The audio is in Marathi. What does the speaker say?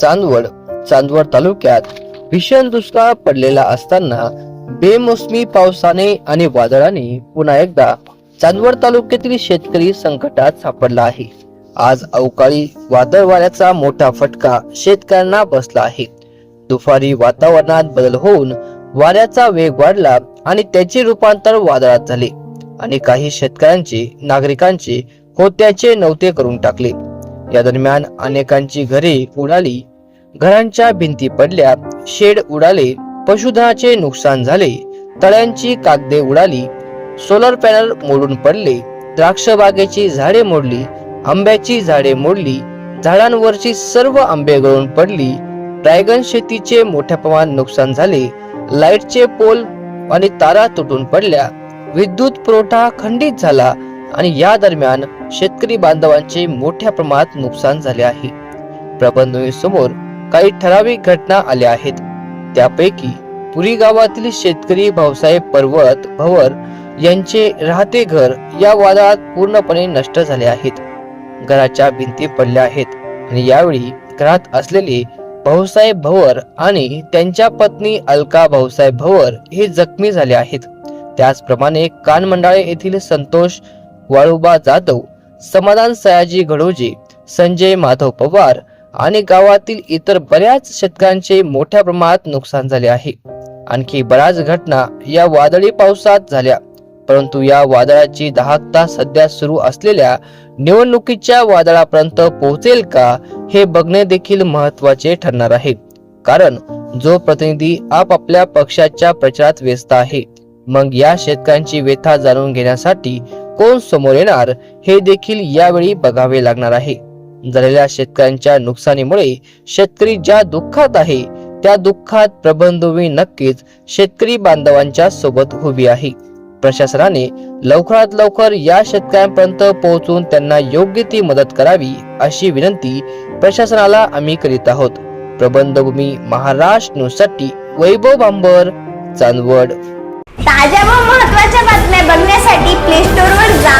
चांदवड चांदवड तालुक्यात भीषण दुष्काळ पडलेला असताना बेमोसमी पावसाने आणि वादळाने पुन्हा एकदा चांदवड तालुक्यातील शेतकरी संकटात सापडला आहे. आज अवकाळी वादळ वाऱ्याचा मोठा फटका शेतकऱ्यांना बसला आहे. दुपारी वातावरणात बदल होऊन वाऱ्याचा वेग वाढला आणि त्याचे रूपांतर वादळात झाले. आणि काही शेतकऱ्यांचे नागरिकांचे होत्याचे नव्हते करून टाकले. या दरम्यान अनेकांची घरे उडाली. घरांच्या भिंती पडल्या शेड उडाले पशुधनाचे नुकसान झाले तळ्यांची कागदे उडाली सोलर पॅनल मोडून पडले द्राक्ष बागेची झाडे मोडली आंब्याची झाडे मोडली झाडांवरची सर्व आंबे गळून पडली ड्रॅगन शेतीचे मोठ्या प्रमाणात नुकसान झाले लाईटचे पोल आणि तारा तुटून पडल्या विद्युत पुरवठा खंडित झाला आणि या दरम्यान शेतकरी बांधवांचे मोठ्या प्रमाणात नुकसान झाले आहे. समोर काही ठराविक घटना आल्या आहेत. त्यापैकी पुरी गावातील शेतकरी भाऊसाहेब पर्वत भवर यांचे राहते घर या वादळात पूर्णपणे नष्ट झाले आहेत. घराच्या भिंती पडल्या आहेत आणि यावेळी घरात असलेले भाऊसाहेब भवर आणि त्यांच्या पत्नी अलका भाऊसाहेब भवर हे जखमी झाले आहेत. त्याचप्रमाणे कानमंडाळे येथील संतोष वाळुबा जाधव समाधान सयाजी घडोजे संजय माधव पवार आणि गावातील इतर बऱ्याच शेतकऱ्यांचे मोठ्या प्रमाणात नुकसान झाले आहे. आणखी बऱ्याच घटना या वादळी पावसात झाल्या. परंतु या वादळाची दाहकता सध्या सुरू असलेल्या निवडणुकीच्या वादळापर्यंत पोहोचेल का हे बघणे देखील महत्त्वाचे ठरणार आहे. कारण जो प्रतिनिधी आपापल्या पक्षाच्या प्रचारात व्यस्त आहे मग या शेतकऱ्यांची व्यथा जाणून घेण्यासाठी कोण समोर येणार हे देखील यावेळी बघावे लागणार आहे. झालेल्या शेतकऱ्यांच्या नुकसानीमुळे शेतकरी ज्या दुःखात आहे त्या दुःखात प्रबंधवी नक्कीच शेतकरी बांधवांच्या सोबत उभी आहे. प्रशासनाने लवकरात लवकर या शेतकऱ्यांपर्यंत पोहोचून त्यांना योग्य ती मदत करावी अशी विनंती प्रशासनाला आम्ही करीत आहोत. प्रबंधभूमी महाराष्ट्र न्यूजसाठी वैभव बांबर चांदवड. ताज्या व महत्त्वाच्या बातम्या बघण्यासाठी प्ले स्टोर वर जा.